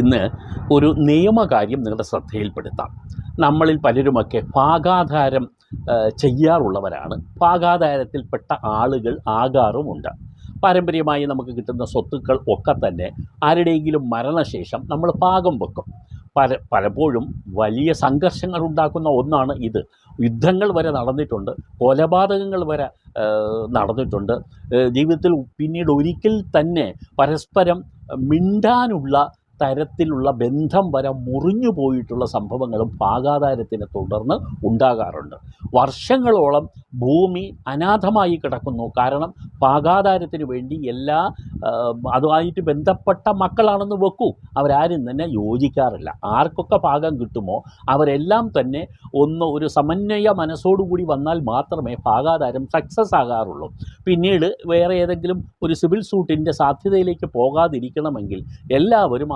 ഇന്ന് ഒരു നിയമകാര്യം നിങ്ങളുടെ ശ്രദ്ധയിൽപ്പെടുത്താം. നമ്മളിൽ പലരുമൊക്കെ ഭാഗാധാരം ചെയ്യാറുള്ളവരാണ്. ഭാഗാധാരത്തിൽപ്പെട്ട ആളുകൾ ആകാറുമുണ്ട്. പാരമ്പര്യമായി നമുക്ക് കിട്ടുന്ന സ്വത്തുക്കൾ ഒക്കെ തന്നെ ആരുടെയെങ്കിലും മരണശേഷം നമ്മൾ പാകം വെക്കും. പല പലപ്പോഴും വലിയ സംഘർഷങ്ങൾ ഉണ്ടാക്കുന്ന ഒന്നാണ് ഇത്. യുദ്ധങ്ങൾ വരെ നടന്നിട്ടുണ്ട് കൊലപാതകങ്ങൾ വരെ നടന്നിട്ടുണ്ട്. ജീവിതത്തിൽ പിന്നീട് ഒരിക്കൽ തന്നെ പരസ്പരം മിണ്ടാനുള്ള തരത്തിലുള്ള ബന്ധം വരെ മുറിഞ്ഞു പോയിട്ടുള്ള സംഭവങ്ങളും പാകാതാരത്തിനെ തുടർന്ന് ഉണ്ടാകാറുണ്ട്. വർഷങ്ങളോളം ഭൂമി അനാഥമായി കിടക്കുന്നു. കാരണം പാകാധാരത്തിന് വേണ്ടി എല്ലാ അതുമായിട്ട് ബന്ധപ്പെട്ട മക്കളാണെന്ന് വെക്കൂ. അവരാരും തന്നെ യോജിക്കാറില്ല. ആർക്കൊക്കെ പാകം കിട്ടുമോ? അവരെല്ലാം തന്നെ ഒന്ന് ഒരു സമന്വയ മനസ്സോടുകൂടി വന്നാൽ മാത്രമേ പാകാധാരം സക്സസ് ആകാറുള്ളൂ. പിന്നീട് വേറെ ഏതെങ്കിലും ഒരു സിവിൽ സൂട്ടിന്റെ സാധ്യതയിലേക്ക് പോകാതിരിക്കണമെങ്കിൽ എല്ലാവരും